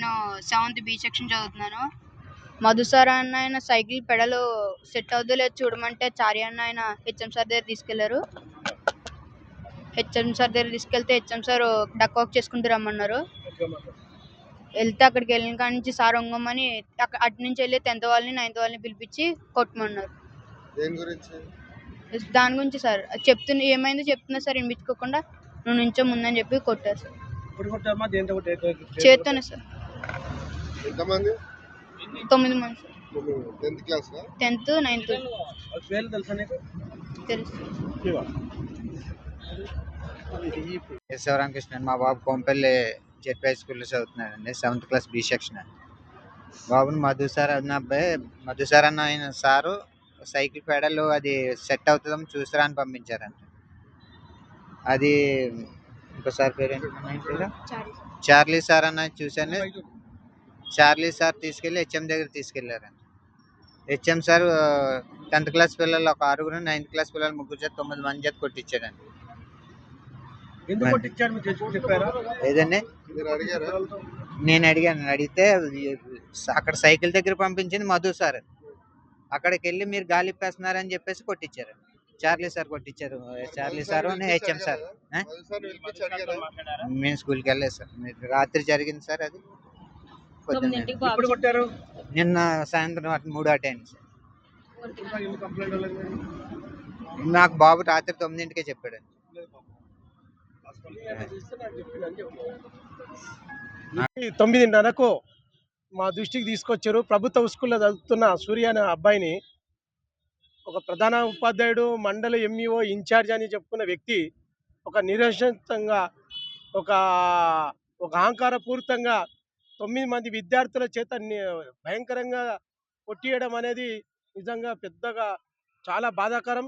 నేను seventh B section చదువుతున్నాను. Madhu sir అన్న ఆయన సైకిల్ పెడలు సెట్ అవుతుందో లేదు చూడమంటే చారి అన్న ఆయన హెచ్ఎం సార్ దగ్గర తీసుకెళ్ళారు. హెచ్ఎం సార్ దగ్గర తీసుకెళ్తే హెచ్ఎం సార్ డక్ వాక్ చేసుకుంటూ రమ్మన్నారు. వెళ్తే అక్కడికి వెళ్ళిన కాడి నుంచి సార్ ఒంగమని అక్క- అటు నుంచి వెళ్ళి టెన్త్ వాళ్ళని నైన్త్ వాళ్ళని పిలిపించి కొట్టమన్నారు. దేని గురించి? దాని గురించి సార్ చెప్తున్న ఏమైందో చెప్తున్నా సార్ వినిపించుకోకుండా నువ్వు నుంచో ముందని చెప్పి కొట్టారు సార్. చేస్తాను సార్. ఎంతమంది? తొమ్మిది మంది. Tenth class tenth ninth. తెలుసా నీకు? తెలుసు. ఎస్ శివరామకృష్ణ మా బాబు కొంపల్లి జెడ్ హై స్కూల్లో చదువుతున్నాడండి. Seventh class B section. బాబుని మధు సార్ అన్న అబ్బాయి మధు సార్ అన్న ఆయన సారు సైకిల్ పెడలు అది సెట్ అవుతుందని చూసారా అని పంపించారంట. అది ఇంకోసారి పేరు ఏంటి? అమ్మాయి పేరు? Charlie sir. అన్న చూశాను. చార్లీ సార్ తీసుకెళ్ళి హెచ్ఎం దగ్గర తీసుకెళ్ళారంట. హెచ్ఎం సార్ టెన్త్ క్లాస్ పిల్లలు ఒక ఆరుగురు నైన్త్ క్లాస్ పిల్లలు ముగ్గురు చేత తొమ్మిది మంది చేత కొట్టించాడండి ఎందుకు కొట్టించారు? మీరు తెలుసు చెప్పారా? ఏదండి? నేను అడిగాను. అడిగితే అక్కడ సైకిల్ దగ్గర పంపించింది మధు సార్. అక్కడికి వెళ్ళి మీరు గాలి ఇప్పేస్తున్నారని చెప్పేసి కొట్టించారు చార్లీ సార్ కొట్టించారు చార్లీ సార్ హెచ్ఎం సార్. మేము స్కూల్కి వెళ్ళలేదు సార్. మీరు రాత్రి జరిగింది సార్ అది? కొట్టారు? నిన్న సాయంత్రం అటు మూడు అటు అయింది సార్? నాకు బాబు రాత్రి తొమ్మిదింటికే చెప్పాడు తొమ్మిదిన్నరకు మా దృష్టికి తీసుకొచ్చారు. ప్రభుత్వ స్కూల్లో చదువుతున్న సూర్య అనే అబ్బాయిని ఒక ప్రధాన ఉపాధ్యాయుడు మండల ఎంఈఓ ఇన్ఛార్జ్ అని చెప్పుకున్న వ్యక్తి ఒక నిరసంతంగా ఒక ఒక అహంకారపూరితంగా తొమ్మిది మంది విద్యార్థుల చేత భయంకరంగా కొట్టియడం అనేది నిజంగా పెద్దగా చాలా బాధాకరం.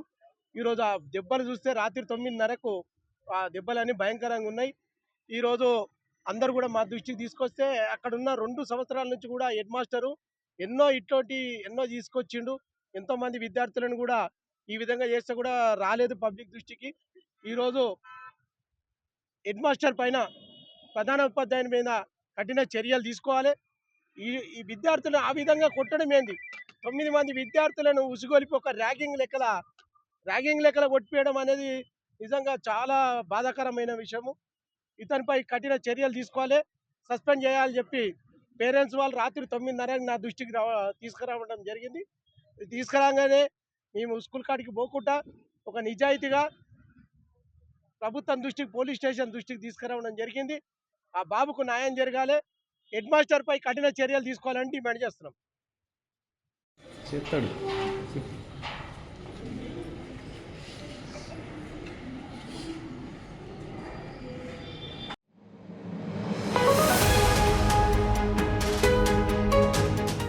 ఈరోజు ఆ దెబ్బలు చూస్తే రాత్రి తొమ్మిదిన్నరకు ఆ దెబ్బలన్నీ భయంకరంగా ఉన్నాయి. ఈరోజు అందరు కూడా మా దృష్టికి తీసుకొస్తే అక్కడున్న రెండు సంవత్సరాల నుంచి కూడా హెడ్ మాస్టరు ఎన్నో ఇటువంటి ఎన్నో తీసుకొచ్చిండు. ఎంతోమంది విద్యార్థులను కూడా ఈ విధంగా చేస్తే కూడా రాలేదు పబ్లిక్ దృష్టికి. ఈరోజు హెడ్ మాస్టర్ పైన ప్రధాన ఉపాధ్యాయుని మీద కఠిన చర్యలు తీసుకోవాలి. ఈ ఈ విద్యార్థులను ఆ విధంగా కొట్టడం ఏంది? తొమ్మిది మంది విద్యార్థులను ఉసుగొలిపి ఒక ర్యాగింగ్ లెక్కల ర్యాగింగ్ లెక్కల కొట్టివేయడం అనేది నిజంగా చాలా బాధాకరమైన విషయము. ఇతనిపై కఠిన చర్యలు తీసుకోవాలి. సస్పెండ్ చేయాలని చెప్పి పేరెంట్స్ వాళ్ళు రాత్రి తొమ్మిదిన్నర నా దృష్టికి రావ తీసుకురావడం జరిగింది. తీసుకురాగానే మేము స్కూల్ కాడికి పోకుండా ఒక నిజాయితీగా ప్రభుత్వం దృష్టికి పోలీస్ స్టేషన్ దృష్టికి తీసుకురావడం జరిగింది. ఆ బాబుకు న్యాయం జరగాలి. హెడ్ మాస్టర్పై కఠిన చర్యలు తీసుకోవాలని డిమాండ్ చేస్తున్నాం. చెప్తాడు.